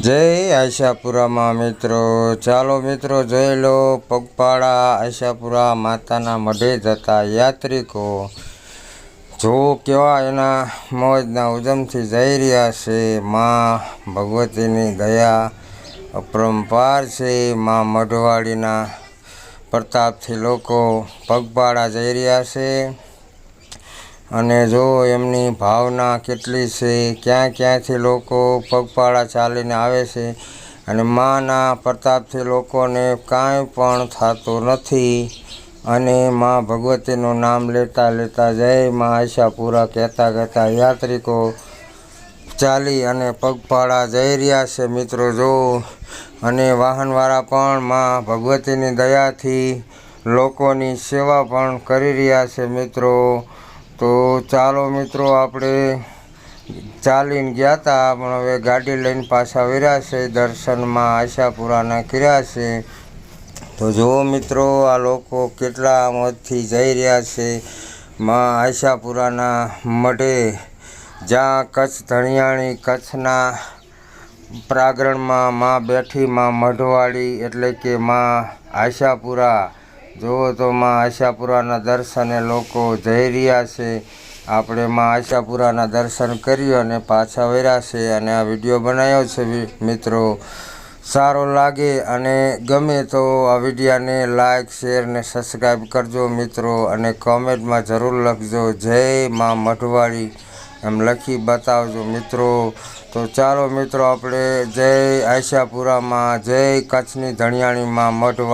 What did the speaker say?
જય આશાપુરામાં મિત્રો. ચાલો મિત્રો જોઈ લો, પગપાળા આશાપુરા માતાના મઢે જતા યાત્રિકો. જો કેવા એના મોજના ઉજમથી જઈ રહ્યા છે, માં ભગવતીની દયા અપરંપાર છે. માં મઢવાડીના પ્રતાપથી લોકો પગપાળા જઈ રહ્યા છે. અને જો એમની ભાવના કેટલી છે, ક્યાં ક્યાંથી લોકો પગપાળા ચાલીને આવે છે અને માના પ્રતાપથી લોકોને કાંઈ પણ થતું નથી અને મા ભગવતીનું નામ લેતા લેતા જય મા આશાપુરા કહેતા કહેતા યાત્રિકો ચાલી અને પગપાળા જઈ રહ્યા છે મિત્રો જો અને વાહનવાળા પણ મા ભગવતીની દયાથી લોકોની સેવા પણ કરી રહ્યા છે મિત્રો. ચાલો મિત્રો, આપણે ચાલીને ગયા હતા પણ હવે ગાડી લઈને પાછા વેર્યા છે, દર્શનમાં આશાપુરાના કર્યા છે. તો જુઓ મિત્રો, આ લોકો કેટલા મોજથી જઈ રહ્યા છે. માં આશાપુરાના મઢે, જ્યાં કચ્છ ધણિયાણી કચ્છના પ્રાગરણમાં માં બેઠી માં મઢવાડી એટલે કે માં આશાપુરા. જુઓ તો માં આશાપુરાના દર્શને લોકો જઈ રહ્યા છે. આપણે માં આશાપુરાના દર્શન કર્યું અને પાછા વર્યા છે અને આ વીડિયો બનાવ્યો છે મિત્રો. સારો લાગે અને ગમે તો આ વિડીયાને લાઇક શેર ને સબસ્ક્રાઈબ કરજો મિત્રો અને કોમેન્ટમાં જરૂર લખજો. જય માં મઢવાળી. એમ લખી બતાવજો મિત્રો. તો ચાલો મિત્રો, આપણે જય આશાપુરામાં, જય કચ્છની ધણિયાણીમાં મઢવા